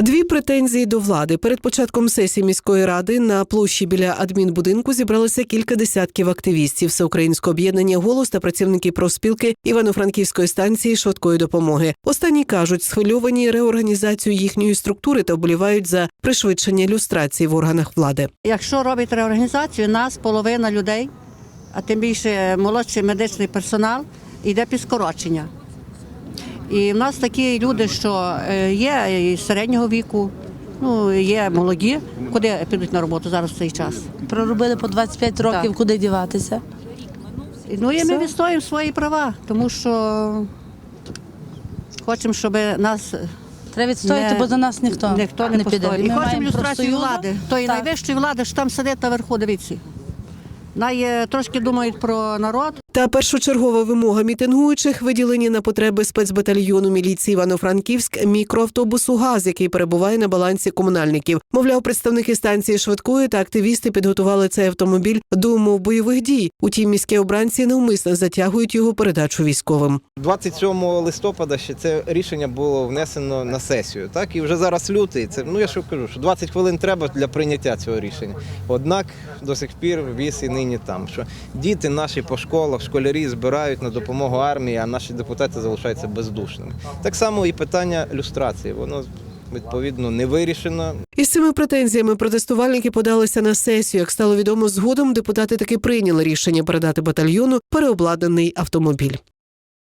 Дві претензії до влади. Перед початком сесії міської ради на площі біля адмінбудинку зібралося кілька десятків активістів Всеукраїнського об'єднання голос та працівники профспілки Івано-Франківської станції швидкої допомоги. Останні кажуть, схвильовані реорганізацією їхньої структури та вболівають за пришвидшення люстрації в органах влади. Якщо робить реорганізацію, нас половина людей, а тим більше молодший медичний персонал, йде під скорочення. І в нас такі люди, що е, є і середнього віку, ну є молоді, куди підуть на роботу зараз в цей час. Проробили по 25 років, Так. куди діватися. Ну і ми Все. відстоюємо свої права, тому що хочемо, щоб нас Треба відстояти, Не- бо до нас ніхто, ніхто не, піде. І Ми хочемо люстрацію влади, тої найвищої влади, що там сидить наверху, дивіться. Най е, трошки думають про народ, Та першочергова вимога мітингуючих виділені на потреби спецбатальйону міліції Івано-Франківськ мікроавтобусу ГАЗ, який перебуває на балансі комунальників. Мовляв, представники станції швидкої та активісти підготували цей автомобіль до умов бойових дій. Утім, міські обранці навмисно затягують його передачу військовим. 27 листопада ще це рішення було внесено на сесію. Так і вже зараз лютий. Це ну я що кажу, що 20 хвилин треба для прийняття цього рішення. Однак до сих пір віз і нині там. Що діти наші по школах, школярі збирають на допомогу армії, а наші депутати залишаються бездушними. Так само і питання люстрації. Воно відповідно не вирішено. Із цими претензіями протестувальники подалися на сесію. Як стало відомо, згодом депутати таки прийняли рішення передати батальйону переобладнаний автомобіль.